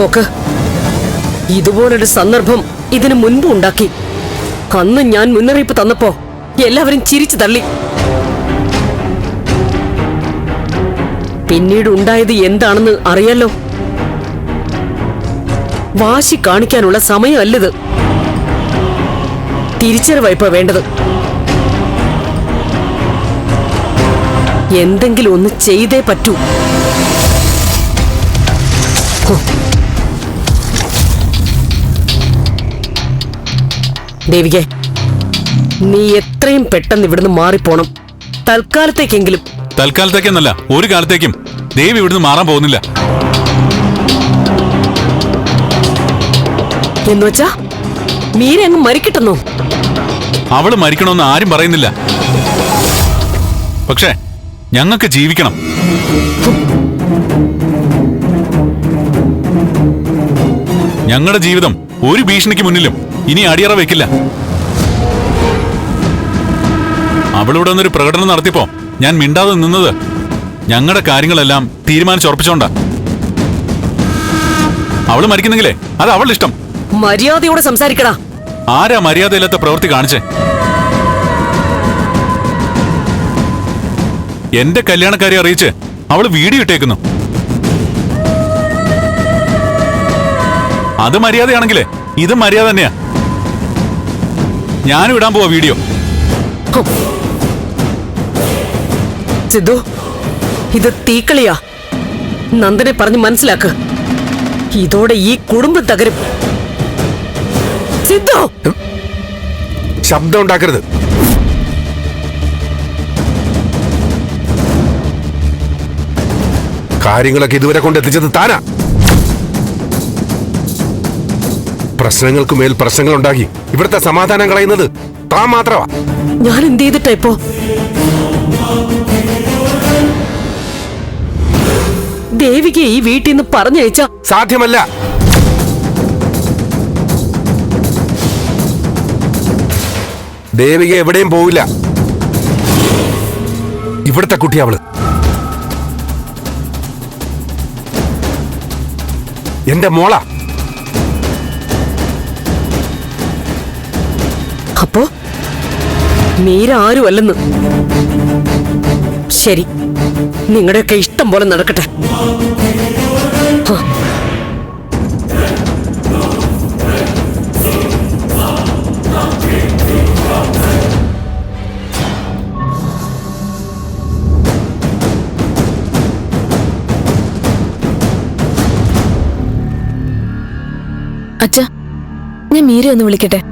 നോക്ക്. ഇതുപോലൊരു സന്ദർഭം ഇതിനു മുൻപ് ഉണ്ടാക്കി. അന്ന് ഞാൻ മുന്നറിയിപ്പ് തന്നപ്പോ എല്ലാവരും ചിരിച്ചു തള്ളി. പിന്നീട് ഉണ്ടായത് എന്താണെന്ന് അറിയാലോ? വാശി കാണിക്കാനുള്ള സമയമല്ലത്. തിരിച്ചറിവായ്പ വേണ്ടത്. എന്തെങ്കിലും ഒന്ന് ചെയ്തേ പറ്റൂ. ദേവികെ നീ എത്രയും പെട്ടെന്ന് ഇവിടുന്ന് മാറിപ്പോണം. തൽക്കാലത്തേക്കെങ്കിലും. തൽക്കാലത്തേക്കെന്നല്ല ഒരു കാലത്തേക്കും. ദേവി ഇവിടുന്ന് മാറാൻ പോകുന്നില്ല. എന്നുവച്ചാ മീര അങ്ങ് മരിക്കട്ടെന്നോ? അവൾ മരിക്കണമെന്ന് ആരും പറയുന്നില്ല. പക്ഷേ ഞങ്ങൾക്ക് ജീവിക്കണം. ഞങ്ങളുടെ ജീവിതം ഒരു ഭീഷണിക്ക് മുന്നിലും. ഇനി അടിയറ വെക്കില്ല. അവളിവിടെ ഒന്നൊരു പ്രകടനം നടത്തിപ്പോ ഞാൻ മിണ്ടാതെ നിന്നത്. ഞങ്ങളുടെ കാര്യങ്ങളെല്ലാം തീരുമാനിച്ചുറപ്പിച്ചോണ്ടാ അവൾ മരിക്കുന്നെങ്കിലേ അത് അവളുടെ ഇഷ്ടം. മര്യാദയോടെ സംസാരിക്കടാ. ആരാ മര്യാദയില്ലാത്ത പ്രവൃത്തി കാണിച്ചേ? എന്റെ കല്യാണക്കാരെ അറിയിച്ച് അവൾ വീഡിയോ ഇട്ടേക്കുന്നു. അത് മര്യാദയാണെങ്കിലേ ഇത് മര്യാദ തന്നെയാ. ഞാനും ഇടാൻ പോവാ വീഡിയോ. സിദ്ധു ഇത് തീക്കളിയാ. നന്ദനെ പറഞ്ഞ് മനസ്സിലാക്ക്. ഇതോടെ ഈ കുടുംബം തകരും. സിദ്ധു! ശബ്ദം ഉണ്ടാക്കരുത് കാര്യങ്ങളൊക്കെ ഇതുവരെ കൊണ്ട് എത്തിച്ചത് താനാ. പ്രശ്നങ്ങൾക്ക് മേൽ പ്രശ്നങ്ങൾ ഉണ്ടാക്കി ഇവിടുത്തെ സമാധാനം കളയുന്നത് താൻ മാത്രമാ. ഞാൻ എന്ത് ചെയ്തിട്ടാ ഇപ്പോ? ദേവിക്ക് ഈ വീട്ടിൽ നിന്ന് പറഞ്ഞയച്ച. സാധ്യമല്ല. ദേവിക എവിടെയും പോവില്ല. ഇവിടുത്തെ കുട്ടി അവൾ. എന്റെ മോള. അപ്പോ? മീര ആരുമല്ലെന്ന്. ശരി നിങ്ങളുടെയൊക്കെ ഇഷ്ടം പോലെ നടക്കട്ടെ. അച്ഛ ഞാൻ മീര ഒന്ന് വിളിക്കട്ടെ?